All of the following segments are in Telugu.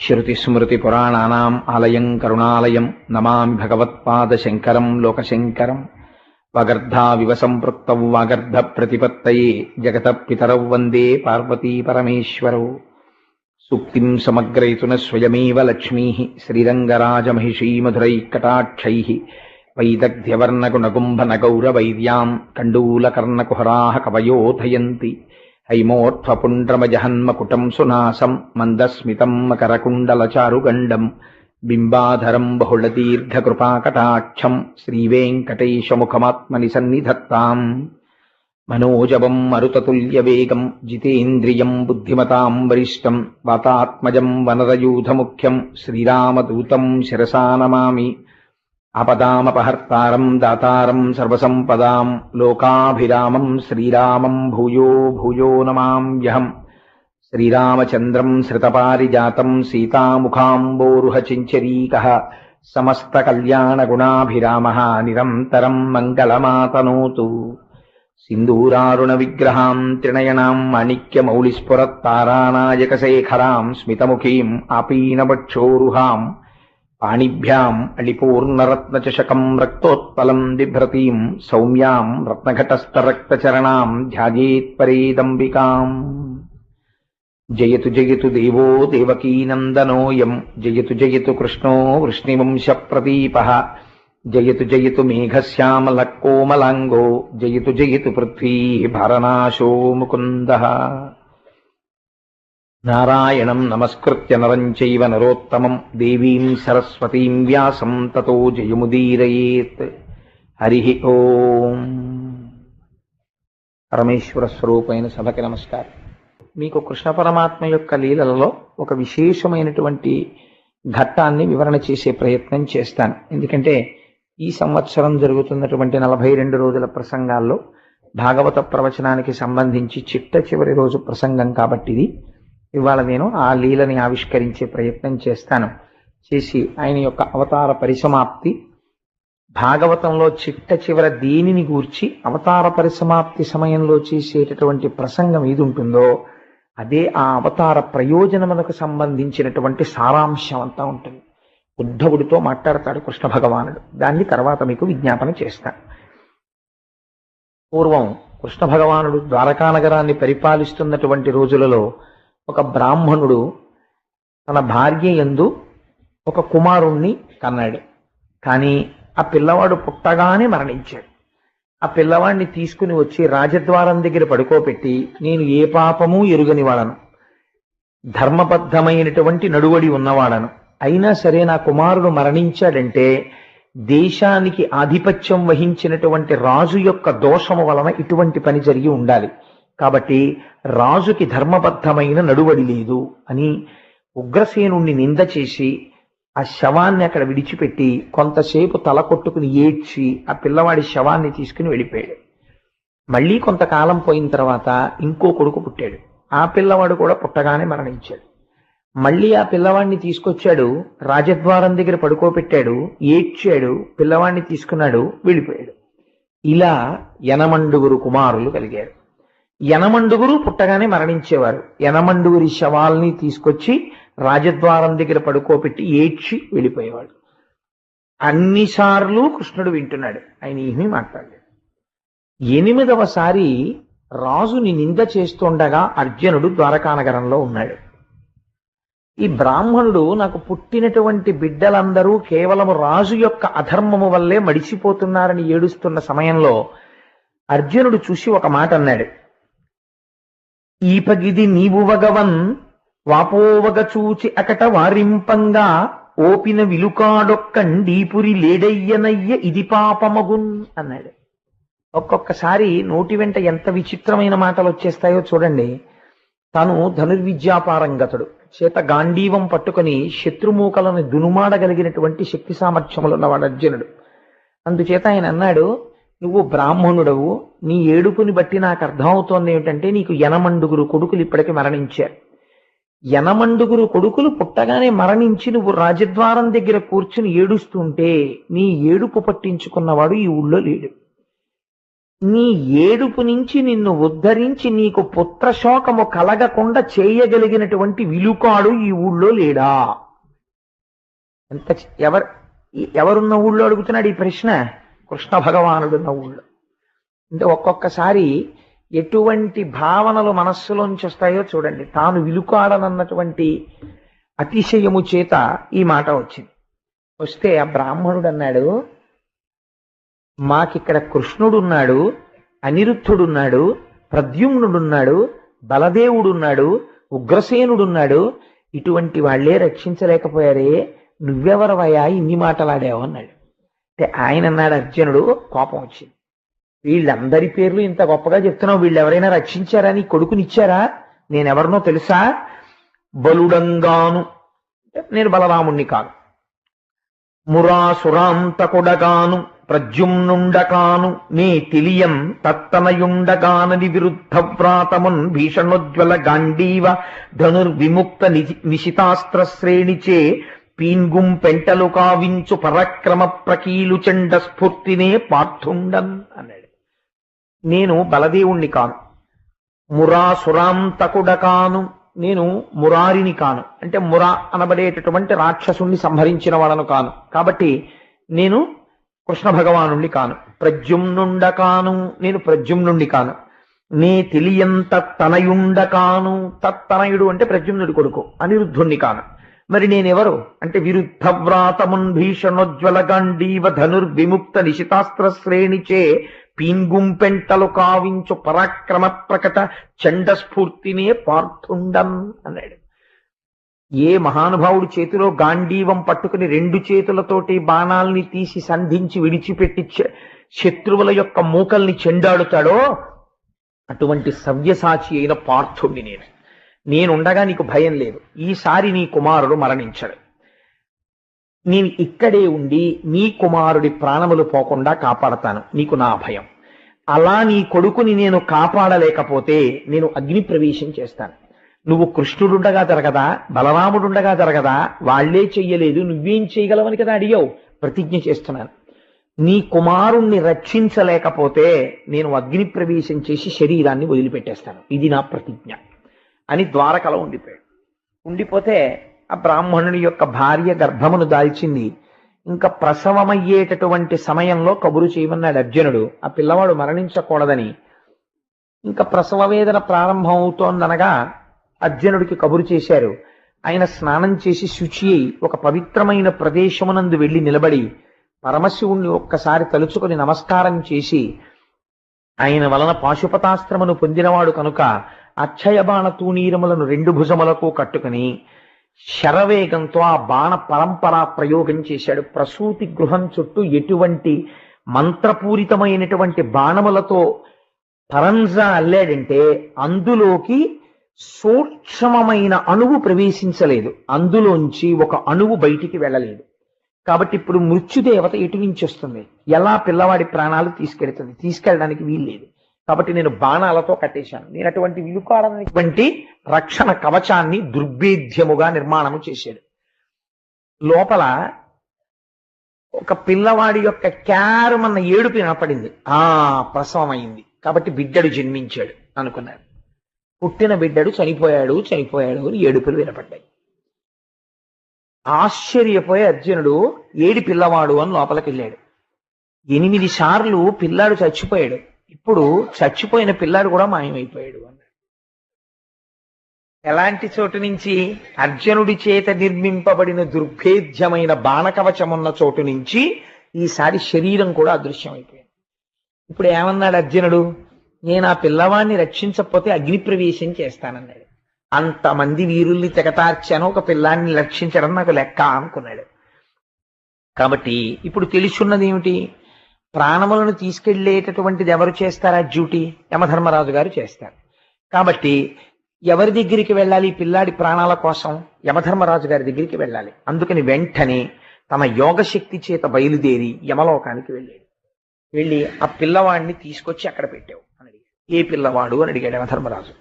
శృతిస్మృతిపురాణానాం ఆలయం కరుణాలయం నమామి భగవత్పాదశంకరం లోకశంకరం వగర్ధావివ సంపృక్త వాగర్ధ ప్రతిపత్తయే జగత పితరౌ వందే పార్వతీ పరమేశ్వరౌ సూక్తిం సమగ్రయతున స్వయమేవ లక్ష్మీ శ్రీరంగరాజమహిషీ మధురైకటాక్షై వైదగ్ధ్యవర్ణగుణగుంభనగౌరవైద్యాం కండూలకర్ణకుహరా కవయోధయంతి హైమోర్ధ్వపుండ్రమజహన్మకుటం సునాసం మందస్మితం మకరకుండలచారుగండం బింబాధరం బహుళదీర్ఘకృపాకటాక్షం శ్రీవేంకటేశముఖమాత్మని సన్నిధత్తాం మనోజవం మరుతతుల్యవేగం జితేంద్రియం బుద్ధిమతాం వరిష్టం వాతాత్మజం వనరయూధముఖ్యం శ్రీరామదూతం శిరసా నమామి. ఆపదామపహర్తారం దాతారం సర్వసంపదాం లోకాభిరామం శ్రీరామం భూయో భూయో నమామ్యహం శ్రీరామచంద్రం శ్రితపారిజాతం సీతాముఖాంబోరుహచించరీకः. సమస్తకల్యాణగుణాభిరామः నిరంతరం మంగళమాతనోతు. సింధూరారుణ విగ్రహాం త్రినయనాం మాణిక్యమౌళిస్ఫురత్తారానాయకశేఖరాం స్మితముఖీం ఆపీనవక్షోరుహాం పాణిభ్యాం అళిపూర్ణరత్నచషకం రక్తోత్పలం బిభ్రతీం సౌమ్యాం రత్నఘటస్థరక్తచరణాం ధ్యాయేత్పరేదంబికాం జయతు జయతు దేవో దేవకీనందనోయం జయతు జయతు కృష్ణో వృష్ణివంశ ప్రదీప జయతు జయతు మేఘశ్యామల కోమలాంగో జయతు జయతు పృథ్వీ భరనాశో ముకుంద నారాయణం నమస్కృత్య నరం చైవ నరోత్తమం దేవీం సరస్వతీం వ్యాసం తతో జయముదీరయేత్ హరి ఓం పరమేశ్వర స్వరూపైన సభకి నమస్కారం। మీకు కృష్ణ పరమాత్మ యొక్క లీలలలో ఒక విశేషమైనటువంటి ఘట్టాన్ని వివరణ చేసే ప్రయత్నం చేస్తాను. ఎందుకంటే ఈ సంవత్సరం జరుగుతున్నటువంటి నలభై రెండు రోజుల ప్రసంగాల్లో భాగవత ప్రవచనానికి సంబంధించి చిట్ట చివరి రోజు ప్రసంగం కాబట్టి ఇది ఇవాళ నేను ఆ లీలని ఆవిష్కరించే ప్రయత్నం చేస్తాను. చేసి ఆయన యొక్క అవతార పరిసమాప్తి భాగవతంలో చిట్ట చివర దేనిని గూర్చి అవతార పరిసమాప్తి సమయంలో చేసేటటువంటి ప్రసంగం ఏది ఉంటుందో అదే ఆ అవతార ప్రయోజనములకు సంబంధించినటువంటి సారాంశం అంతా ఉంటుంది. ఉద్ధవుడితో మాట్లాడతాడు కృష్ణ భగవానుడు. దాన్ని తర్వాత మీకు విజ్ఞాపన చేస్తాను పూర్వం కృష్ణ భగవానుడు ద్వారకా నగరాన్ని పరిపాలిస్తున్నటువంటి రోజులలో ఒక బ్రాహ్మణుడు తన భార్య ఎందు ఒక కుమారుణ్ణి కన్నాడు. కానీ ఆ పిల్లవాడు పుట్టగానే మరణించాడు. ఆ పిల్లవాడిని తీసుకుని వచ్చి రాజద్వారం దగ్గర పడుకోబెట్టి నేను ఏ పాపము ఎరుగని వాడను. ధర్మబద్ధమైనటువంటి నడువడి ఉన్నవాడను. అయినా సరే నా కుమారుడు మరణించాడంటే దేశానికి ఆధిపత్యం వహించినటువంటి రాజు యొక్క దోషము వలన ఇటువంటి పని జరిగి ఉండాలి. కాబట్టి రాజుకి ధర్మబద్ధమైన నడువడి లేదు అని ఉగ్రసేనుణ్ణి నింద చేసి ఆ శవాన్ని అక్కడ విడిచిపెట్టి కొంతసేపు తల కొట్టుకుని ఏడ్చి ఆ పిల్లవాడి శవాన్ని తీసుకుని వెళ్ళిపోయాడు. మళ్ళీ కొంతకాలం పోయిన తర్వాత ఇంకో కొడుకు పుట్టాడు. ఆ పిల్లవాడు కూడా పుట్టగానే మరణించాడు. మళ్ళీ ఆ పిల్లవాడిని తీసుకొచ్చాడు రాజద్వారం దగ్గర పడుకోబెట్టాడు ఏడ్చాడు పిల్లవాడిని తీసుకున్నాడు వెళ్ళిపోయాడు. ఇలా యనమండుగురు కుమారులు కలిగారు. యనమండుగురు పుట్టగానే మరణించేవారు. యనమండుగురి శవాల్ని తీసుకొచ్చి రాజద్వారం దగ్గర పడుకోబెట్టి ఏడ్చి వెళ్ళిపోయేవాడు. అన్నిసార్లు కృష్ణుడు వింటున్నాడు. ఆయన ఏమీ మాట్లాడలేదు. ఎనిమిదవసారి రాజుని నింద చేస్తుండగా అర్జునుడు ద్వారకానగరంలో ఉన్నాడు. ఈ బ్రాహ్మణుడు నాకు పుట్టినటువంటి బిడ్డలందరూ కేవలం రాజు యొక్క అధర్మము వల్లే మడిచిపోతున్నారని ఏడుస్తున్న సమయంలో అర్జునుడు చూసి ఒక మాట అన్నాడు. ఈపగిది నీవు వగవన్ వాపోవగ చూచి అకట వారింపంగా ఓపిన విలుకాడొక్కండీపురి లేడయ్యనయ్య ఇది పాపమగున్ అన్నాడు. ఒక్కొక్కసారి నోటి వెంట ఎంత విచిత్రమైన మాటలు వచ్చేస్తాయో చూడండి. తను ధనుర్విద్యాపారంగతుడు. చేత గాంధీవం పట్టుకొని శత్రుమూకలను దునుమాడగలిగినటువంటి శక్తి సామర్థ్యములున్నవాడు అర్జునుడు అందుచేత ఆయన అన్నాడు నువ్వు బ్రాహ్మణుడవు నీ ఏడుపుని బట్టి నాకు అర్థమవుతోంది ఏమిటంటే నీకు యనమండుగురు కొడుకులు ఇప్పటికి మరణించారు. యనమండుగురు కొడుకులు పుట్టగానే మరణించి నువ్వు రాజద్వారం దగ్గర కూర్చుని ఏడుస్తుంటే నీ ఏడుపు పట్టించుకున్నవాడు ఈ ఊళ్ళో లేడు. నీ ఏడుపు నుంచి నిన్ను ఉద్ధరించి నీకు పుత్రశోకము కలగకుండా చేయగలిగినటువంటి విలుకాడు ఈ ఊళ్ళో లేడా? ఎంత ఎవరు ఎవరున్న ఊళ్ళో అడుగుతున్నాడు ఈ ప్రశ్న? కృష్ణ భగవానుడున్న ఊళ్ళో అంటే ఒక్కొక్కసారి ఎటువంటి భావనలు మనస్సులోంచి వస్తాయో చూడండి. తాను విలుకాడనన్నటువంటి అతిశయము చేత ఈ మాట వచ్చింది. వస్తే ఆ బ్రాహ్మణుడు అన్నాడు మాకిక్కడ కృష్ణుడున్నాడు అనిరుద్ధుడున్నాడు ప్రద్యుమ్నుడున్నాడు బలదేవుడున్నాడు ఉగ్రసేనుడున్నాడు ఇటువంటి వాళ్ళే రక్షించలేకపోయారే నువ్వెవరవయా ఇన్ని మాటలాడావు అన్నాడు. అంటే ఆయన అన్నాడు అర్జునుడు కోపం వచ్చింది. వీళ్ళందరి పేర్లు ఇంత గొప్పగా చెప్తున్నావు వీళ్ళు ఎవరైనా రక్షించారా? నీ కొడుకునిచ్చారా? నేనెవరినో తెలుసా? బలుడంగాను. నేను బలరాముణ్ణి కాను. మురాసురాంతకుడగాను ప్రద్యుమ్నుండకాను నే తెలియం తత్తనయుండగానని విరుద్ధ వ్రాతమున్ భీషణోజ్వల గాంధీవ ధనుర్విముక్త నిశితాస్త్ర శ్రేణిచే పీన్గుం పెంటలు కావించు పరక్రమ ప్రకీలు చెండ స్ఫూర్తినే పార్థుండన్ అన్నాడు. నేను బలదేవుణ్ణి కాను. మురాసురాంతకుడ కాను. నేను మురారిని కాను. అంటే మురా అనబడేటటువంటి రాక్షసుణ్ణి సంహరించిన వాడను కాను. కాబట్టి నేను కృష్ణ భగవానుణ్ణి కాను. ప్రద్యుమ్నుండ కాను. నేను ప్రద్యుమ్నుండి కాను. నే తెలియంత తనయుండ కాను. తత్తనయుడు అంటే ప్రద్యుమ్నుడి కొడుకు. అనిరుద్ధుణ్ణి కాను. మరి నేనెవరు? అంటే విరుద్ధ వ్రాతమున్ భీషణోజ్వల గాంధీవ ధనుర్విముక్త నిశితాస్త్ర శ్రేణిచే పీన్గుంపెంటలు కావించు పరాక్రమ ప్రకట చండ స్ఫూర్తినే పార్థుండం అన్నాడు. ఏ మహానుభావుడి చేతిలో గాంధీవం పట్టుకుని రెండు చేతులతోటి బాణాల్ని తీసి సంధించి విడిచిపెట్టి శత్రువుల యొక్క మూకల్ని చెండాడుతాడో అటువంటి సవ్యసాచి అయిన పార్థుణ్ణి నేను. నేనుండగా నీకు భయం లేదు. ఈసారి నీ కుమారుడు మరణించడు. నేను ఇక్కడే ఉండి నీ కుమారుడి ప్రాణములు పోకుండా కాపాడతాను. నీకు నా భయం. అలా నీ కొడుకుని నేను కాపాడలేకపోతే నేను అగ్ని ప్రవేశం చేస్తాను. నువ్వు కృష్ణుడుండగా జరగదా? బలరాముడుండగా జరగదా? వాళ్ళే చెయ్యలేదు. నువ్వేం చేయగలవని కదా అడిగావు? ప్రతిజ్ఞ చేస్తున్నాను. నీ కుమారుణ్ణి రక్షించలేకపోతే నేను అగ్ని ప్రవేశం చేసి శరీరాన్ని వదిలిపెట్టేస్తాను. ఇది నా ప్రతిజ్ఞ. అని ద్వారకలో ఉండిపోయాడు. ఉండిపోతే ఆ బ్రాహ్మణుని యొక్క భార్య గర్భమును దాల్చింది. ఇంకా ప్రసవమయ్యేటటువంటి సమయంలో కబురు చేయమన్నాడు అర్జునుడు ఆ పిల్లవాడు మరణించకూడదని. ఇంకా ప్రసవ వేదన ప్రారంభం అవుతోందనగా అర్జునుడికి కబురు చేశారు. ఆయన స్నానం చేసి శుచి అయి ఒక పవిత్రమైన ప్రదేశమునందు వెళ్ళి నిలబడి పరమశివుణ్ణి ఒక్కసారి తలుచుకొని నమస్కారం చేసి ఆయన వలన పాశుపతాస్త్రమును పొందినవాడు కనుక అక్షయ బాణ తూణీరములను రెండు భుజములకు కట్టుకుని శరవేగంతో ఆ బాణ పరంపర ప్రయోగం చేశాడు. ప్రసూతి గృహం చుట్టూ ఎటువంటి మంత్రపూరితమైనటువంటి బాణములతో పరంజా అల్లాడంటే అందులోకి సూక్ష్మమైన అణువు ప్రవేశించలేదు. అందులోంచి ఒక అణువు బయటికి వెళ్ళలేదు. కాబట్టి ఇప్పుడు మృత్యుదేవత ఎటు నుంచి వస్తుంది? ఎలా పిల్లవాడి ప్రాణాలు తీసుకెళ్తుంది? తీసుకెళ్ళడానికి వీల్లేదు. కాబట్టి నేను బాణాలతో కట్టేశాను. నేను అటువంటి విలుకాడనటువంటి రక్షణ కవచాన్ని దుర్భేద్యముగా నిర్మాణము చేశాడు. లోపల ఒక పిల్లవాడి యొక్క క్యారమన్న ఏడుపు వినపడింది. ఆ ప్రసవం అయింది కాబట్టి బిడ్డడు జన్మించాడు అనుకున్నారు. పుట్టిన బిడ్డడు చనిపోయాడు చనిపోయాడు అని ఏడుపులు వినపడ్డాయి. ఆశ్చర్యపోయి అర్జునుడు ఏడి పిల్లవాడు అని లోపలికి వెళ్ళాడు ఎనిమిది సార్లు పిల్లాడు చచ్చిపోయాడు. ఇప్పుడు చచ్చిపోయిన పిల్లాడు కూడా మాయమైపోయాడు అన్నాడు. ఎలాంటి చోటు నుంచి? అర్జునుడి చేత నిర్మింపబడిన దుర్భేద్యమైన బాణకవచమున్న చోటు నుంచి ఈసారి శరీరం కూడా అదృశ్యమైపోయింది. ఇప్పుడు ఏమన్నాడు అర్జునుడు? నేను ఆ పిల్లవాడిని రక్షించకపోతే అగ్నిప్రవేశం చేస్తానన్నాడు. అంతమంది వీరుల్ని తెగతార్చాను ఒక పిల్లాన్ని రక్షించడం నాకు లెక్క అనుకున్నాడు. కాబట్టి ఇప్పుడు తెలుసున్నది ఏమిటి? ప్రాణములను తీసుకెళ్ళేటటువంటిది ఎవరు చేస్తారా డ్యూటీ? యమధర్మరాజు గారు చేస్తారు. కాబట్టి ఎవరి దగ్గరికి వెళ్ళాలి? పిల్లాడి ప్రాణాల కోసం యమధర్మరాజు గారి దగ్గరికి వెళ్ళాలి. అందుకని వెంటనే తమ యోగ శక్తి చేత బయలుదేరి యమలోకానికి వెళ్ళాడు. వెళ్ళి ఆ పిల్లవాడిని తీసుకొచ్చి అక్కడ పెట్టావు అని అడిగాడు. ఏ పిల్లవాడు అని అడిగాడు యమధర్మరాజు.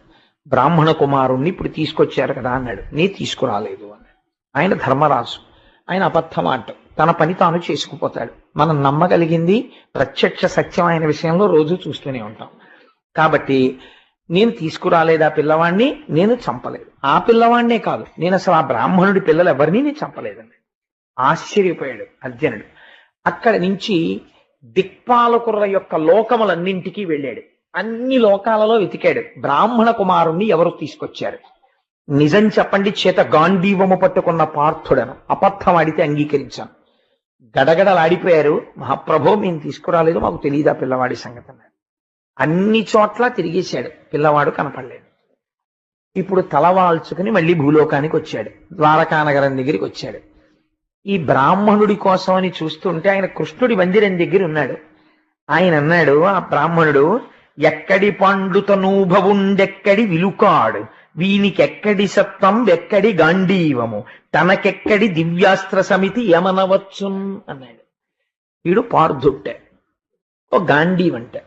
బ్రాహ్మణ కుమారుణ్ణి ఇప్పుడు తీసుకొచ్చారు కదా అన్నాడు. నీ తీసుకురాలేదు అన్నాడు. ఆయన ధర్మరాజు. ఆయన అబద్ధం అంటాం తన పని తాను చేసుకుపోతాడు. మనం నమ్మగలిగింది ప్రత్యక్ష సత్యమైన విషయంలో రోజు చూస్తూనే ఉంటాం. కాబట్టి నేను తీసుకురాలేదు ఆ పిల్లవాడిని నేను చంపలేదు. ఆ పిల్లవాడినే కాదు. నేను అసలు ఆ బ్రాహ్మణుడి పిల్లలు ఎవరిని నేను చంపలేదండి. ఆశ్చర్యపోయాడు అర్జునుడు. అక్కడి నుంచి దిక్పాలకుర్ర యొక్క లోకములన్నింటికీ వెళ్ళాడు. అన్ని లోకాలలో వెతికాడు. బ్రాహ్మణ కుమారుణ్ణి ఎవరు తీసుకొచ్చారు? నిజం చెప్పండి చేత గాంధీవము పట్టుకున్న పార్థుడను. అబద్ధం ఆడితే అంగీకరించాను. గడగడలాడిపోయారు. మహాప్రభో మేము తీసుకురాలేదు మాకు తెలియదా పిల్లవాడి సంగతి అన్నాడు. అన్ని చోట్ల తిరిగేశాడు. పిల్లవాడు కనపడలేదు. ఇప్పుడు తలవాల్చుకుని మళ్ళీ భూలోకానికి వచ్చాడు. ద్వారకానగరం దగ్గరికి వచ్చాడు. ఈ బ్రాహ్మణుడి కోసం అని చూస్తుంటే ఆయన కృష్ణుడి మందిరం దగ్గర ఉన్నాడు. ఆయన అన్నాడు ఆ బ్రాహ్మణుడు ఎక్కడి పండుతనూభవుండెక్కడి విలుకాడు? వీనికెక్కడి సత్వం ఎక్కడి గాంధీవము? తనకెక్కడి దివ్యాస్త్ర సమితి యమనవచ్చున్ అన్నాడు. వీడు పార్థుట్ట. ఓ గాంధీవంట.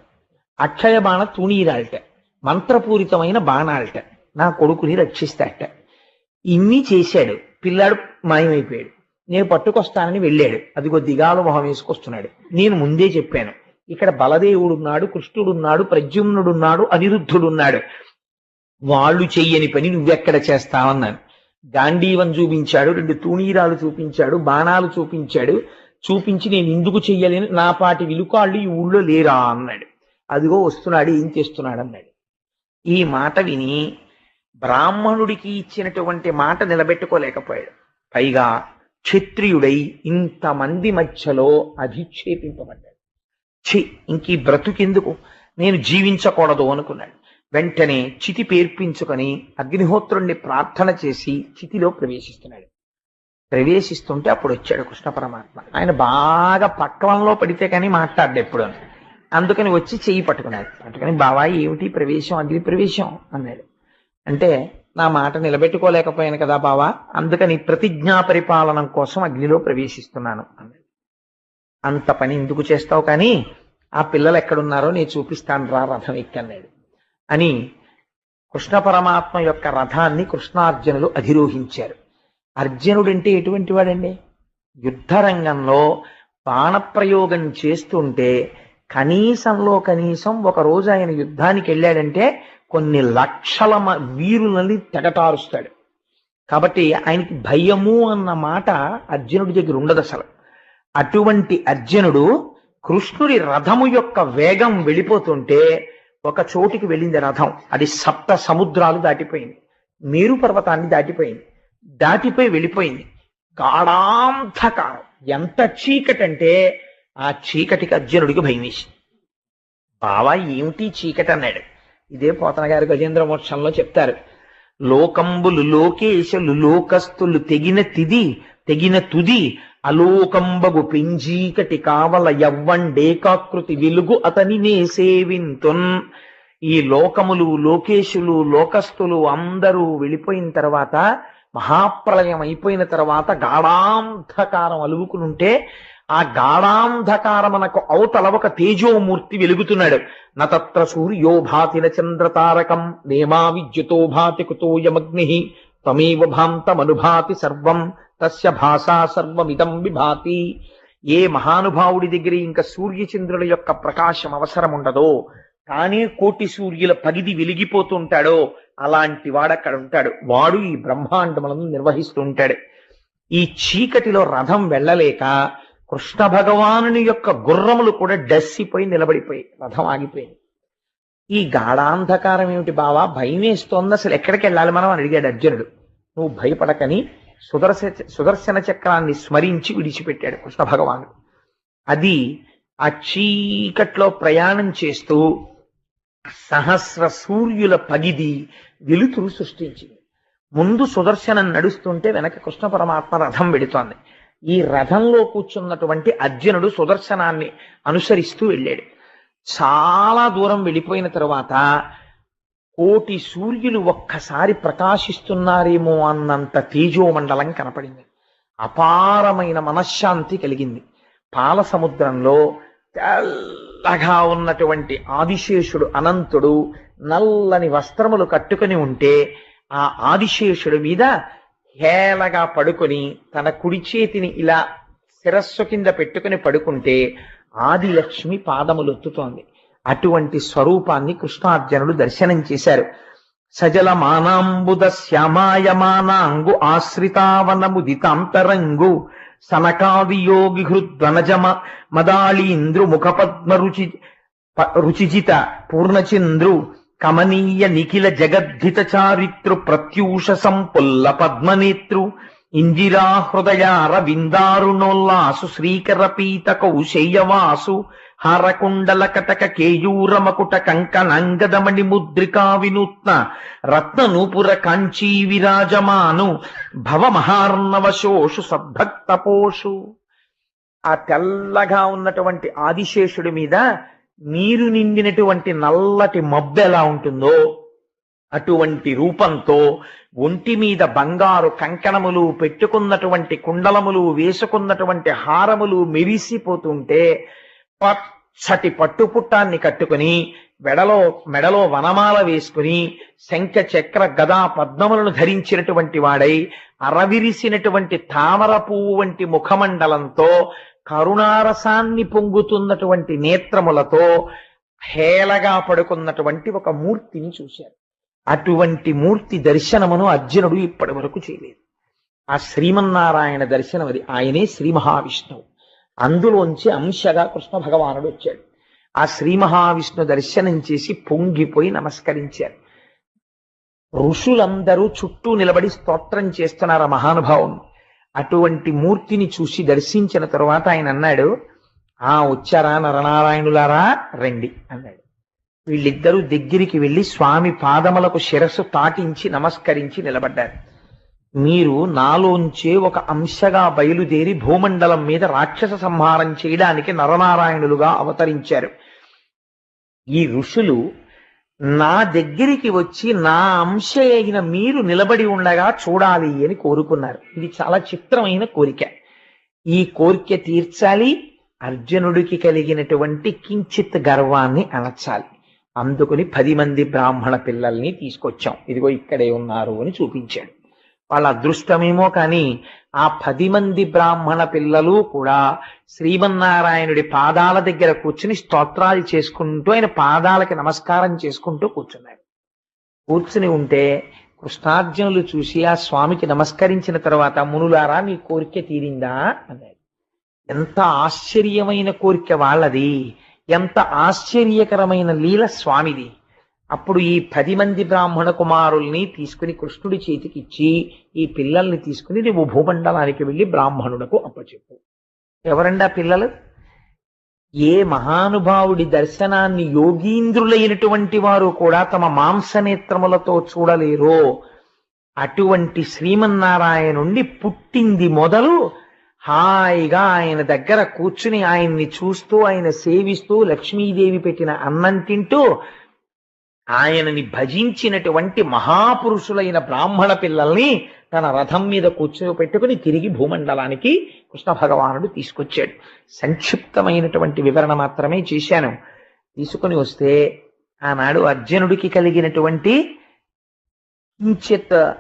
అక్షయ బాణ తుణీరాల్ట. మంత్రపూరితమైన బాణాల్ట. నా కొడుకుని రక్షిస్తాట ఇన్ని చేశాడు. పిల్లాడు మాయమైపోయాడు. నేను పట్టుకొస్తానని వెళ్ళాడు. అదిగో దిగాలు మొహం వేసుకొస్తున్నాడు. నేను ముందే చెప్పాను. ఇక్కడ బలదేవుడున్నాడు కృష్ణుడున్నాడు ప్రద్యుమ్నుడున్నాడు అనిరుద్ధుడున్నాడు. వాళ్ళు చెయ్యని పని నువ్వెక్కడ చేస్తావన్నాను. గాంధీవం చూపించాడు రెండు తూణీరాలు చూపించాడు బాణాలు చూపించాడు. చూపించి నేను ఎందుకు చెయ్యలేను? నా పాటి విలుకాళ్ళు ఈ ఊళ్ళో లేరా అన్నాడు. అదిగో వస్తున్నాడు ఏం చేస్తున్నాడు అన్నాడు. ఈ మాట విని బ్రాహ్మణుడికి ఇచ్చినటువంటి మాట నిలబెట్టుకోలేకపోయాడు. పైగా క్షత్రియుడై ఇంతమంది మధ్యలో అధిక్షేపింపబడ్డాడు. ఛీ ఇంక ఈ బ్రతుకెందుకు? నేను జీవించకూడదు అనుకున్నాడు. వెంటనే చితి పేర్పించుకొని అగ్నిహోత్రుణ్ణి ప్రార్థన చేసి చితిలో ప్రవేశిస్తున్నాడు. ప్రవేశిస్తుంటే అప్పుడు వచ్చాడు కృష్ణ పరమాత్మ. ఆయన బాగా పక్వంలో పడితే కానీ మాట్లాడాడు ఎప్పుడు. అందుకని వచ్చి చెయ్యి పట్టుకున్నాడు. పట్టుకుని బావా ఏమిటి ప్రవేశం? అగ్ని ప్రవేశం అన్నాడు. అంటే నా మాట నిలబెట్టుకోలేకపోయాను కదా బావా అందుకని ప్రతిజ్ఞా పరిపాలనం కోసం అగ్నిలో ప్రవేశిస్తున్నాను అన్నాడు. అంత పని ఎందుకు చేస్తావు కానీ ఆ పిల్లలు ఎక్కడున్నారో నేను చూపిస్తాను రా రథం ఎక్కన్నాడు అని కృష్ణ పరమాత్మ యొక్క రథాన్ని కృష్ణార్జునులు అధిరోహించారు. అర్జునుడంటే ఎటువంటి వాడండి? యుద్ధరంగంలో బాణప్రయోగం చేస్తుంటే కనీసంలో కనీసం ఒక రోజు ఆయన యుద్ధానికి వెళ్ళాడంటే కొన్ని లక్షల మ- వీరులని తెగటారుస్తాడు. కాబట్టి ఆయనకి భయము అన్న మాట అర్జునుడి దగ్గర ఉండదు అసలు. అటువంటి అర్జునుడు కృష్ణుడి రథము యొక్క వేగం వెళ్ళిపోతుంటే ఒక చోటికి వెళ్ళింది రథం అది సప్త సముద్రాలు దాటిపోయింది. మేరు పర్వతాన్ని దాటిపోయింది. దాటిపోయి వెళ్ళిపోయింది. గాఢాంధకారం. ఎంత చీకటంటే ఆ చీకటికి అర్జునుడికి భయం వేసింది. బావా ఏమిటి చీకటి అన్నాడు. ఇదే పోతన గారి గజేంద్ర మోక్షంలో చెప్తారు. లోకంబులు లోకేశలు లోకస్తులు తెగిన తిది తెగిన తుది అలోకంబగు పింజీకటి కావల ఎవ్వండేకాకృతి వెలుగు అతని నే సేవింతున్ ఈ లోకములు లోకేశులు లోకస్తులు అందరూ వెళ్ళిపోయిన తర్వాత మహాప్రళయం అయిపోయిన తర్వాత గాఢాంధకారం అలుగుకునుంటే ఆ గాఢాంధకారమనకు అవతల ఒక తేజోమూర్తి వెలుగుతున్నాడు. నతత్ర సూర్యో భాతిన చంద్రతారకం నేమా విద్యుతో భాతి కుతోయమగ్ని తమేవ భాంతమనుభాతి సర్వం. తస్య భాషా సర్వమిదం విభాతి. ఏ మహానుభావుడి దగ్గర ఇంకా సూర్యచంద్రుల యొక్క ప్రకాశం అవసరం ఉండదో కానీ కోటి సూర్యుల పగిది వెలిగిపోతుంటాడో అలాంటి వాడు అక్కడ ఉంటాడు. వాడు ఈ బ్రహ్మాండములను నిర్వహిస్తూ ఉంటాడు ఈ చీకటిలో రథం వెళ్ళలేక కృష్ణ భగవానుని యొక్క గుర్రములు కూడా డస్సిపోయి నిలబడిపోయి రథం ఆగిపోయింది. ఈ గాఢాంధకారం ఏమిటి బావా? భయం వేస్తోంది అసలు ఎక్కడికి వెళ్ళాలి మనం? అని అడిగాడు అర్జునుడు. నువ్వు భయపడకని సుదర్శ సుదర్శన చక్రాన్ని స్మరించి విడిచిపెట్టాడు కృష్ణ భగవానుడు. అది ఆ చీకట్లో ప్రయాణం చేస్తూ సహస్ర సూర్యుల పగిది వెలుతురు సృష్టించింది. ముందు సుదర్శనం నడుస్తుంటే వెనక కృష్ణ పరమాత్మ రథం వెడుతోంది ఈ రథంలో కూర్చున్నటువంటి అర్జునుడు సుదర్శనాన్ని అనుసరిస్తూ వెళ్ళాడు. చాలా దూరం వెళ్ళిపోయిన తరువాత కోటి సూర్యులు ఒక్కసారి ప్రకాశిస్తున్నారేమో అన్నంత తేజోమండలం కనపడింది. అపారమైన మనశ్శాంతి కలిగింది. పాల సముద్రంలో తెల్లగా ఉన్నటువంటి ఆదిశేషుడు అనంతుడు నల్లని వస్త్రములు కట్టుకుని ఉంటే ఆ ఆదిశేషుడి మీద హేళగా పడుకొని తన కుడి చేతిని ఇలా శిరస్సు కింద పెట్టుకుని పడుకుంటే ఆదిలక్ష్మి పాదములొత్తుతోంది. అటువంటి స్వరూపాన్ని కృష్ణార్జునుడు దర్శనం చేశారు. సజల మానాంబుద శ్యామాయమానాంగు ఆశ్రితావనముదితాంతరంగు సనకాది యోగి హృద్వనజమ మదాళీంద్రు ముఖపద్మ రుచి ప- రుచిజిత పూర్ణచంద్రు కమనీయ నిఖిల జగద్ధిత చారిత్రు ప్రత్యూష సంపుల్ల పద్మనేత్రు ఇందిరా హృదయార విందారుణోల్లాసు శ్రీకర పీత కౌశేయవాసు హరకుండల కటక కేయూరమకుట కంకణంగదమణి ముద్రికా వినూత్న రత్న నూపుర కాంచీ విరాజమాను భవ మహార్ణవశోషు సద్భక్తపోషు. ఆ తెల్లగా ఉన్నటువంటి ఆదిశేషుడి మీద నీరు నిండినటువంటి నల్లటి మబ్బు ఎలా ఉంటుందో అటువంటి రూపంతో ఒంటి మీద బంగారు కంకణములు పెట్టుకున్నటువంటి కుండలములు వేసుకున్నటువంటి హారములు మెరిసిపోతుంటే పచ్చటి పట్టు పుట్టాన్ని కట్టుకుని మెడలో మెడలో వనమాల వేసుకుని శంఖ చక్ర గదా పద్మములను ధరించినటువంటి వాడై అరవిరిసినటువంటి తామర పువ్వు వంటి ముఖమండలంతో కరుణారసాన్ని పొంగుతున్నటువంటి నేత్రములతో హేళగా పడుకున్నటువంటి ఒక మూర్తిని చూశారు. అటువంటి మూర్తి దర్శనమును అర్జునుడు ఇప్పటి వరకు చేయలేదు. ఆ శ్రీమన్నారాయణ దర్శనం అది ఆయనే శ్రీ మహావిష్ణువు. అందులోంచి అంశగా కృష్ణ భగవానుడు వచ్చాడు. ఆ శ్రీ మహావిష్ణు దర్శనం చేసి పొంగిపోయి నమస్కరించారు. ఋషులందరూ చుట్టూ నిలబడి స్తోత్రం చేస్తున్నారు ఆ మహానుభావం అటువంటి మూర్తిని చూసి దర్శించిన తరువాత ఆయన అన్నాడు ఆ వచ్చారా నరనారాయణులారా? రండి అన్నాడు. వీళ్ళిద్దరూ దగ్గరికి వెళ్ళి స్వామి పాదములకు శిరస్సు తాటించి నమస్కరించి నిలబడ్డారు. మీరు నాలోంచే ఒక అంశగా బయలుదేరి భూమండలం మీద రాక్షస సంహారం చేయడానికి నరనారాయణులుగా అవతరించారు. ఈ ఋషులు నా దగ్గరికి వచ్చి నా అంశ అయిన మీరు నిలబడి ఉండగా చూడాలి అని కోరుకున్నారు. ఇది చాలా చిత్రమైన కోరిక. ఈ కోరిక తీర్చాలి అర్జునుడికి కలిగినటువంటి కించిత్ గర్వాన్ని అణచాలి. అందుకుని పది మంది బ్రాహ్మణ పిల్లల్ని తీసుకొచ్చాం. ఇదిగో ఇక్కడే ఉన్నారు అని చూపించాడు. వాళ్ళ అదృష్టమేమో కానీ ఆ పది మంది బ్రాహ్మణ పిల్లలు కూడా శ్రీమన్నారాయణుడి పాదాల దగ్గర కూర్చుని స్తోత్రాలు చేసుకుంటూ ఆయన పాదాలకి నమస్కారం చేసుకుంటూ కూర్చున్నారు. కూర్చుని ఉంటే కృష్ణార్జునులు చూసి ఆ స్వామికి నమస్కరించిన తర్వాత మునులారా మీ కోరిక తీరిందా? అన్నారు. ఎంత ఆశ్చర్యమైన కోరిక వాళ్ళది! ఎంత ఆశ్చర్యకరమైన లీల స్వామిది! అప్పుడు ఈ పది మంది బ్రాహ్మణ కుమారుల్ని తీసుకుని కృష్ణుడి చేతికి ఇచ్చి ఈ పిల్లల్ని తీసుకుని నువ్వు భూమండలానికి వెళ్ళి బ్రాహ్మణులకు అప్పచెప్పు. ఎవరండా పిల్లలు? ఏ మహానుభావుడి దర్శనాన్ని యోగీంద్రులైనటువంటి వారు కూడా తమ మాంసనేత్రములతో చూడలేరో అటువంటి శ్రీమన్నారాయణుండి పుట్టింది మొదలు హాయిగా ఆయన దగ్గర కూర్చుని ఆయన్ని చూస్తూ ఆయన సేవిస్తూ లక్ష్మీదేవి పెట్టిన అన్నం తింటూ ఆయనని భజించినటువంటి మహాపురుషులైన బ్రాహ్మణ పిల్లల్ని తన రథం మీద కూర్చోపెట్టుకుని తిరిగి భూమండలానికి కృష్ణ భగవానుడు తీసుకొచ్చాడు. సంక్షిప్తమైనటువంటి వివరణ మాత్రమే చేశాను. తీసుకుని వస్తే ఆనాడు అర్జునుడికి కలిగినటువంటి కించిత్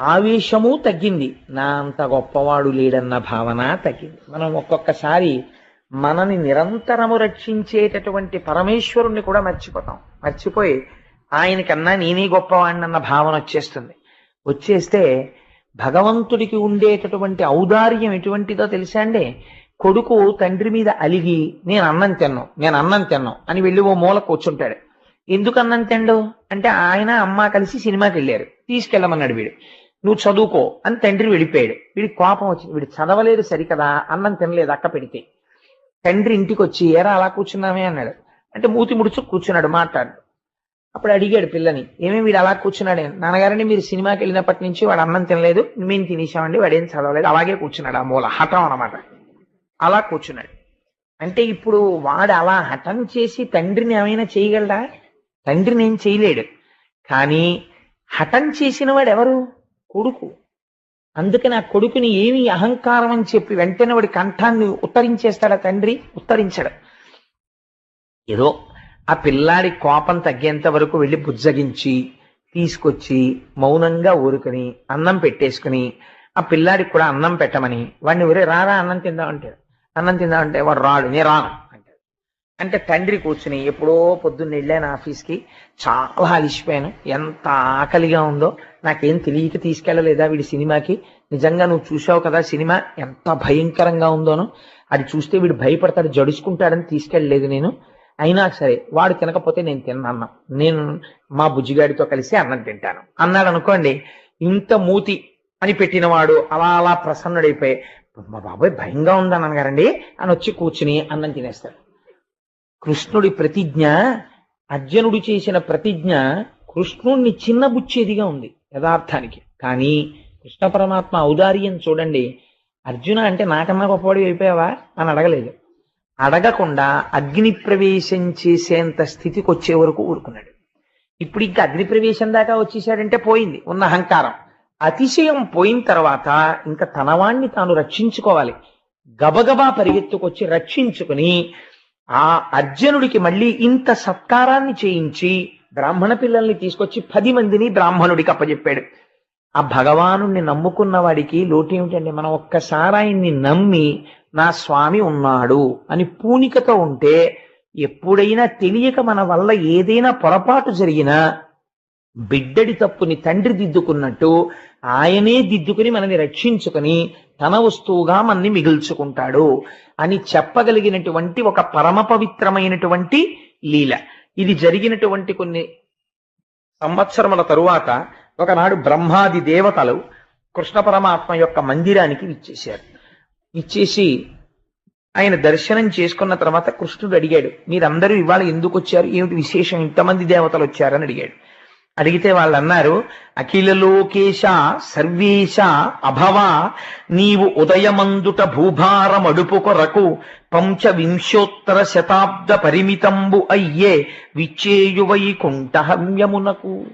ఆవేశము తగ్గింది. నా అంత గొప్పవాడు లేడన్న భావన తగ్గింది. మనం ఒక్కొక్కసారి మనని నిరంతరము రక్షించేటటువంటి పరమేశ్వరుణ్ణి కూడా మర్చిపోతాం. మర్చిపోయి ఆయనకన్నా నేనే గొప్పవాడినన్న భావన వచ్చేస్తుంది. వచ్చేస్తే భగవంతుడికి ఉండేటటువంటి ఔదార్యం ఎటువంటిదో తెలుసా అండి? కొడుకు తండ్రి మీద అలిగి నేను అన్నం తిన్ను నేను అన్నం తిన్ను అని వెళ్ళి ఓ మూల కూర్చుంటాడు. ఎందుకు అన్నం తిండు? అంటే ఆయన అమ్మ కలిసి సినిమాకి వెళ్ళారు. తీసుకెళ్ళమన్నాడు వీడు. నువ్వు చదువుకో అని తండ్రి వెళ్ళిపోయాడు. వీడి కోపం వచ్చింది వీడు చదవలేదు సరికదా అన్నం తినలేదు అక్క పెడితే. తండ్రి ఇంటికి వచ్చి ఏరా అలా కూర్చున్నామే అన్నాడు. అంటే మూతి ముడుచు కూర్చున్నాడు మాట్లాడు. అప్పుడు అడిగాడు పిల్లని ఏమేమి వీడు అలా కూర్చున్నాడు? నాన్నగారని మీరు సినిమాకి వెళ్ళినప్పటి నుంచి వాడు అన్నం తినలేదు మేము తినేసామండి వాడు ఏం చదవలేదు అలాగే కూర్చున్నాడు ఆ మూల హఠం అనమాట అలా కూర్చున్నాడు. అంటే ఇప్పుడు వాడు అలా హఠం చేసి తండ్రిని ఏమైనా చేయగలడా? తండ్రిని ఏం చేయలేడు. కానీ హఠం చేసిన వాడు ఎవరు? కొడుకు. అందుకని ఆ కొడుకుని ఏమి అహంకారం అని చెప్పి వెంటనే వాడి కంఠాన్ని ఉత్తరించేస్తాడా తండ్రి? ఉత్తరించడు. ఏదో ఆ పిల్లాడి కోపం తగ్గేంత వరకు వెళ్ళి బుజ్జగించి తీసుకొచ్చి మౌనంగా ఊరుకుని అన్నం పెట్టేసుకుని ఆ పిల్లాడికి కూడా అన్నం పెట్టమని వాడిని ఒరే రారా అన్నం తిందామంటే అన్నం తిందామంటే వాడు రాడు నేను రాను అంటాడు. అంటే తండ్రి కూర్చుని ఎప్పుడో పొద్దున్న వెళ్ళాను ఆఫీస్కి చాలా అలిసిపోయాను. ఎంత ఆకలిగా ఉందో నాకేం తెలియక తీసుకెళ్ళలేదా వీడి సినిమాకి. నిజంగా నువ్వు చూసావు కదా సినిమా ఎంత భయంకరంగా ఉందోనో. అది చూస్తే వీడు భయపడతాడు జడుచుకుంటాడని తీసుకెళ్ళలేదు నేను. అయినా సరే వాడు తినకపోతే నేను తిన్నాను నేను మా బుజ్జిగాడితో కలిసి అన్నం తింటాను. అన్నాడు అనుకోండి ఇంత మూతి అని పెట్టినవాడు అలా అలా ప్రసన్నుడైపోయి మా బాబాయ్ భయంగా ఉందన్నాను గారండి అని వచ్చి కూర్చుని అన్నం తినేస్తాడు. కృష్ణుడి ప్రతిజ్ఞ అర్జునుడు చేసిన ప్రతిజ్ఞ కృష్ణుణ్ణి చిన్నబుచ్చేదిగా ఉంది యథార్థానికి. కానీ కృష్ణ పరమాత్మ ఔదార్యం చూడండి అర్జున అంటే నాకన్నా గొప్పవాడి అయిపోయావా? అని అడగలేదు. అడగకుండా అగ్ని ప్రవేశం చేసేంత స్థితికి వచ్చే వరకు ఊరుకున్నాడు. ఇప్పుడు ఇంకా అగ్ని ప్రవేశం దాకా వచ్చేసాడంటే పోయింది ఉన్న అహంకారం. అతిశయం పోయిన తర్వాత ఇంకా తనవాణ్ణి తాను రక్షించుకోవాలి. గబగబా పరిగెత్తుకొచ్చి రక్షించుకుని ఆ అర్జునుడికి మళ్ళీ ఇంత సత్కారాన్ని చేయించి బ్రాహ్మణ పిల్లల్ని తీసుకొచ్చి పది మందిని బ్రాహ్మణుడికి అప్పచెప్పాడు ఆ భగవాను నమ్ముకున్న వాడికి లోటు ఏమిటండి? మనం ఒక్కసారి ఆయన్ని నమ్మి నా స్వామి ఉన్నాడు అని పూనికతో ఉంటే ఎప్పుడైనా తెలియక మన వల్ల ఏదైనా పొరపాటు జరిగినా బిడ్డడి తప్పుని తండ్రి దిద్దుకున్నట్టు ఆయనే దిద్దుకుని మనని రక్షించుకుని తన వస్తువుగా మనని మిగుల్చుకుంటాడు అని చెప్పగలిగినటువంటి ఒక పరమ పవిత్రమైనటువంటి లీల. ఇది జరిగినటువంటి కొన్ని సంవత్సరముల తరువాత ఒకనాడు బ్రహ్మాది దేవతలు కృష్ణ పరమాత్మ యొక్క మందిరానికి విచ్చేశారు. ఇచ్చేసి ఆయన దర్శనం చేసుకున్న తర్వాత కృష్ణుడు అడిగాడు మీరందరూ ఇవాళ ఎందుకు వచ్చారు? ఏమిటి విశేషం? ఇంతమంది దేవతలు వచ్చారని అడిగాడు. అడిగితే వాళ్ళు అన్నారు అఖిల లోకేశ సర్వేశ అభవ నీవు ఉదయమందుట భూభారం అడుపు కొరకు పంచవింశోత్తర శతాబ్ద పరిమితంబు అయ్యే విచ్చేయువై కుంఠహమ్యమునకు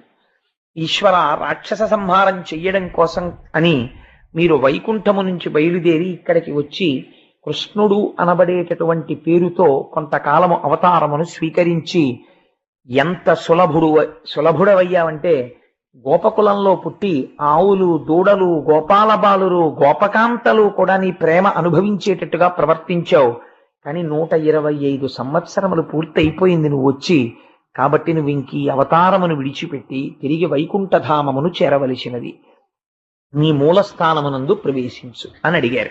ఈశ్వర రాక్షస సంహారం చెయ్యడం కోసం అని మీరు వైకుంఠము నుంచి బయలుదేరి ఇక్కడికి వచ్చి కృష్ణుడు అనబడేటటువంటి పేరుతో కొంతకాలము అవతారమును స్వీకరించి ఎంత సులభుడు సులభుడవయ్యావంటే గోపకులంలో పుట్టి ఆవులు దూడలు గోపాల బాలురు గోపకాంతలు కూడా నీ ప్రేమ అనుభవించేటట్టుగా ప్రవర్తించావు. కానీ నూట ఇరవై ఐదు సంవత్సరములు పూర్తయిపోయింది నువ్వు వచ్చి. కాబట్టి నువ్వు ఇంకీ అవతారమును విడిచిపెట్టి తిరిగి వైకుంఠధామమును చేరవలసినది. నీ మూలస్థానమునందు ప్రవేశించు అని అడిగారు.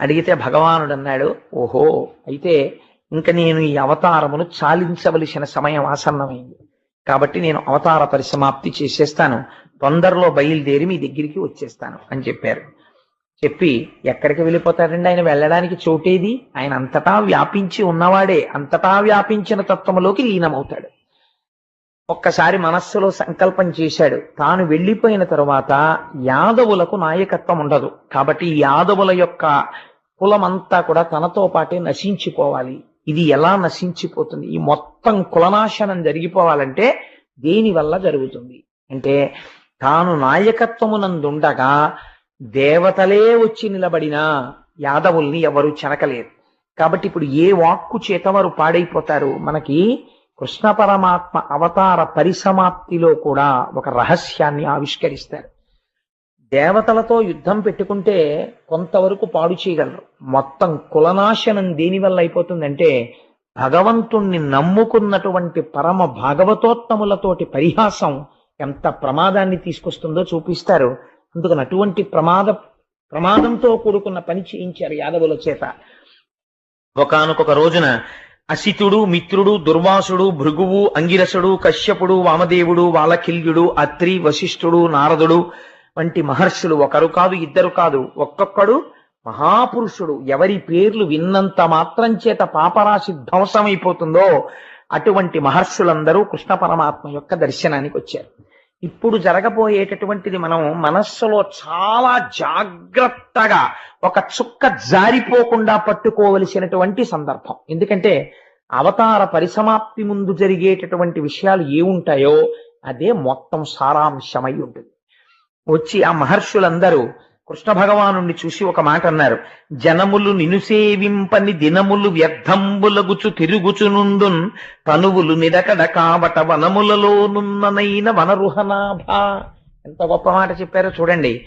అడిగితే భగవానుడు అన్నాడు ఓహో అయితే ఇంక నేను ఈ అవతారమును చాలించవలసిన సమయం ఆసన్నమైంది. కాబట్టి నేను అవతార పరిసమాప్తి చేసేస్తాను. తొందరలో బయలుదేరి మీ దగ్గరికి వచ్చేస్తాను అని చెప్పారు. చెప్పి ఎక్కడికి వెళ్ళిపోతాడండి ఆయన? వెళ్ళడానికి చోటేది? ఆయన అంతటా వ్యాపించి ఉన్నవాడే. అంతటా వ్యాపించిన తత్వములోకి లీనమవుతాడు. ఒక్కసారి మనస్సులో సంకల్పం చేశాడు. తాను వెళ్ళిపోయిన తరువాత యాదవులకు నాయకత్వం ఉండదు. కాబట్టి యాదవుల యొక్క కులమంతా కూడా తనతో పాటే నశించిపోవాలి. ఇది ఎలా నశించిపోతుంది? ఈ మొత్తం కులనాశనం జరిగిపోవాలంటే దేని వల్ల జరుగుతుంది? అంటే తాను నాయకత్వమునందుండగా దేవతలే వచ్చి నిలబడినా యాదవుల్ని ఎవరు చెనకలేరు. కాబట్టి ఇప్పుడు ఏ వాక్కు చేత వారు పాడైపోతారు? మనకి కృష్ణ పరమాత్మ అవతార పరిసమాప్తిలో కూడా ఒక రహస్యాన్ని ఆవిష్కరిస్తారు. దేవతలతో యుద్ధం పెట్టుకుంటే కొంతవరకు పాడు చేయగలరు. మొత్తం కులనాశనం దేని వల్ల అయిపోతుందంటే భగవంతుణ్ణి నమ్ముకున్నటువంటి పరమ భాగవతోత్తములతోటి పరిహాసం ఎంత ప్రమాదాన్ని తీసుకొస్తుందో చూపిస్తారు. అందుకని అటువంటి ప్రమాద ప్రమాదంతో కూడుకున్న పని చేయించారు యాదవుల చేత. ఒకనొక రోజున అసితుడు మిత్రుడు దుర్వాసుడు భృగువు అంగిరసుడు కశ్యపుడు వామదేవుడు వాలకిల్యుడు అత్రి వశిష్ఠుడు నారదుడు వంటి మహర్షులు ఒకరు కాదు ఇద్దరు కాదు. ఒక్కొక్కడు మహాపురుషుడు. ఎవరి పేర్లు విన్నంత మాత్రం చేత పాపరాశి ధ్వంసమైపోతుందో అటువంటి మహర్షులందరూ కృష్ణ పరమాత్మ యొక్క దర్శనానికి వచ్చారు. ఇప్పుడు జరగబోయేటటువంటిది మనం మనస్సులో చాలా జాగ్రత్తగా ఒక చుక్క జారిపోకుండా పట్టుకోవలసినటువంటి సందర్భం. ఎందుకంటే అవతార పరిసమాప్తి ముందు జరిగేటటువంటి విషయాలు ఏముంటాయో అదే మొత్తం సారాంశమై ఉంటుంది. వచ్చి ఆ మహర్షులందరూ కృష్ణ భగవానుణ్ణి చూసి ఒక మాట అన్నారు. జనములు నిను సేవింపని దినములు వ్యర్థంబులగుచు తిరుగుచునుండున్ తనువులు నిడకడ కాబట వనములలోనున్ననైన వనరుహనాభ. ఎంత గొప్ప మాట చెప్పారో చూడండి.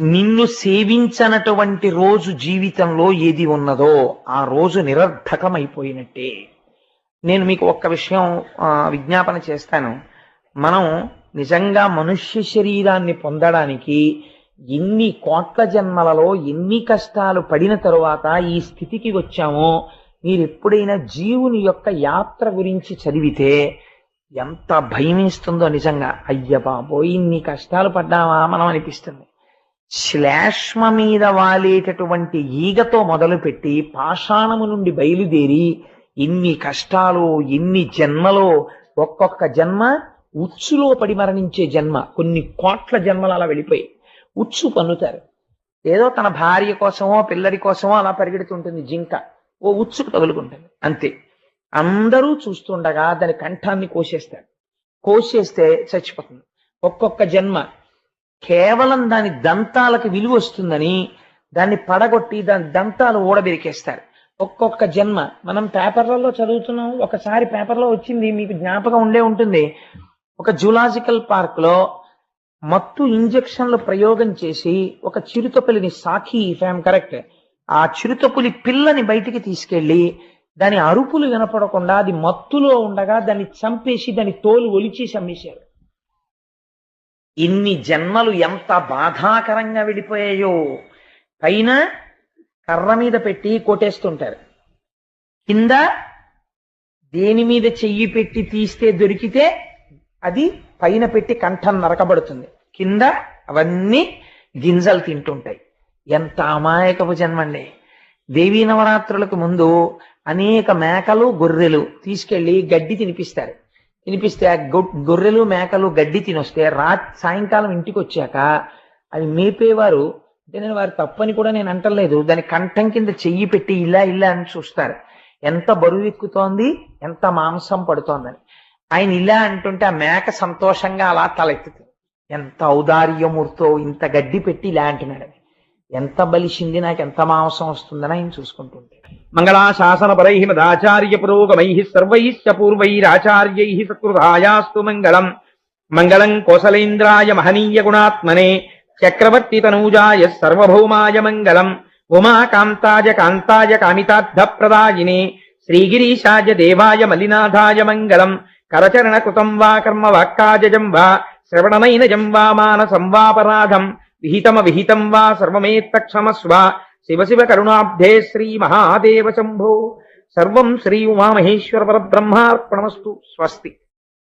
నిన్ను సేవించనటువంటి రోజు జీవితంలో ఏది ఉన్నదో ఆ రోజు నిరర్ధకమైపోయినట్టే నేను మీకు ఒక్క విషయం విజ్ఞాపన చేస్తాను. మనం నిజంగా మనుష్య శరీరాన్ని పొందడానికి ఎన్ని కోట్ల జన్మలలో ఎన్ని కష్టాలు పడిన తరువాత ఈ స్థితికి వచ్చామో మీరు ఎప్పుడైనా జీవుని యొక్క యాత్ర గురించి చదివితే ఎంత భయమేస్తుందో నిజంగా. అయ్య బాబోయ్ ఇన్ని కష్టాలు పడ్డామా మనం అనిపిస్తుంది. శ్లేష్మ మీద వాలేటటువంటి ఈగతో మొదలుపెట్టి పాషాణము నుండి బయలుదేరి ఎన్ని కష్టాలు ఎన్ని జన్మలో ఒక్కొక్క జన్మ ఉచ్చులో పడి మరణించే జన్మ కొన్ని కోట్ల జన్మలు అలా వెళ్ళిపోయి ఉచ్చు పన్నుతారు ఏదో తన భార్య కోసమో పిల్లడి కోసమో అలా పరిగెడుతుంటుంది జింక. ఓ ఉచ్చుకు తగులుకుంటుంది. అంతే. అందరూ చూస్తుండగా దాని కంఠాన్ని కోసేస్తారు. కోసేస్తే చచ్చిపోతుంది. ఒక్కొక్క జన్మ కేవలం దాని దంతాలకు విలువ వస్తుందని దాన్ని పడగొట్టి దాని దంతాలు ఊడబెరికేస్తారు. ఒక్కొక్క జన్మ మనం పేపర్లలో చదువుతున్నాం. ఒకసారి పేపర్లో వచ్చింది మీకు జ్ఞాపకం ఉండే ఉంటుంది. ఒక జూలాజికల్ పార్క్లో మత్తు ఇంజక్షన్లు ప్రయోగం చేసి ఒక చిరుతపులిని సాఖి ఇఫ్ ఐఎమ్ కరెక్ట్. ఆ చిరుతపులి పిల్లని బయటికి తీసుకెళ్ళి దాని అరుపులు వినపడకుండా అది మత్తులో ఉండగా దాన్ని చంపేసి దాని తోలు ఒలిచేసి అమ్మేశారు ఇన్ని జన్మలు ఎంత బాధాకరంగా విడిపోయాయో పైన కర్ర మీద పెట్టి కొట్టేస్తుంటారు. కింద దేని మీద చెయ్యి పెట్టి తీస్తే దొరికితే అది పైన పెట్టి కంఠం నరకబడుతుంది. కింద అవన్నీ గింజలు తింటుంటాయి. ఎంత అమాయకపు జన్మండి. దేవీ నవరాత్రులకు ముందు అనేక మేకలు గొర్రెలు తీసుకెళ్ళి గడ్డి తినిపిస్తారు. తినిపిస్తే ఆ గొర్రెలు మేకలు గడ్డి తినొస్తే రా సాయంకాలం ఇంటికి వచ్చాక అవి మేపేవారు. అంటే నేను వారి తప్పని కూడా నేను అంటలేదు. దాని కంఠం కింద చెయ్యి పెట్టి ఇలా ఇలా అని చూస్తారు. ఎంత బరువు ఎక్కుతోంది ఎంత మాంసం పడుతోందని. ఆయన ఇలా అంటుంటే ఆ మేక సంతోషంగా అలా తలెత్తుతుంది. ఎంత ఔదార్యమూర్తో ఇంత గడ్డి పెట్టి ఇలా అంటున్నాడు. ఎంత బలిసింది నాకు ఎంత మాంసం వస్తుందని ఆయన చూసుకుంటుంటే. మంగళాశాసన పరై మదాచార్య పురోగమై సర్వైశ్చ పూర్వైరాచార్యై సత్కృతాయాస్తు మంగళం. మంగళం కోసలేంద్రాయ మహనీయ గుణాత్మనే చక్రవర్తి తనూజాయ సర్వభౌమాయ మంగళం. ఉమాకాంతాయ కాంతాయ కామితార్థప్రదాయినే శ్రీగిరీశాయ దేవాయ మలినాథాయ మంగళం. కరచరణ కృతం వా కర్మ వాక్కాజం వా శ్రవణనైనజం వా మానసం వాపరాధం విహితమ విహితం వా సర్వమేత్తక్షమస్వ శివ శివ కరుణాబ్ధే శ్రీ మహాదేవ శంభో. సర్వం శ్రీ ఉమామహేశ్వర పరబ్రహ్మార్పణమస్తు. స్వస్తి.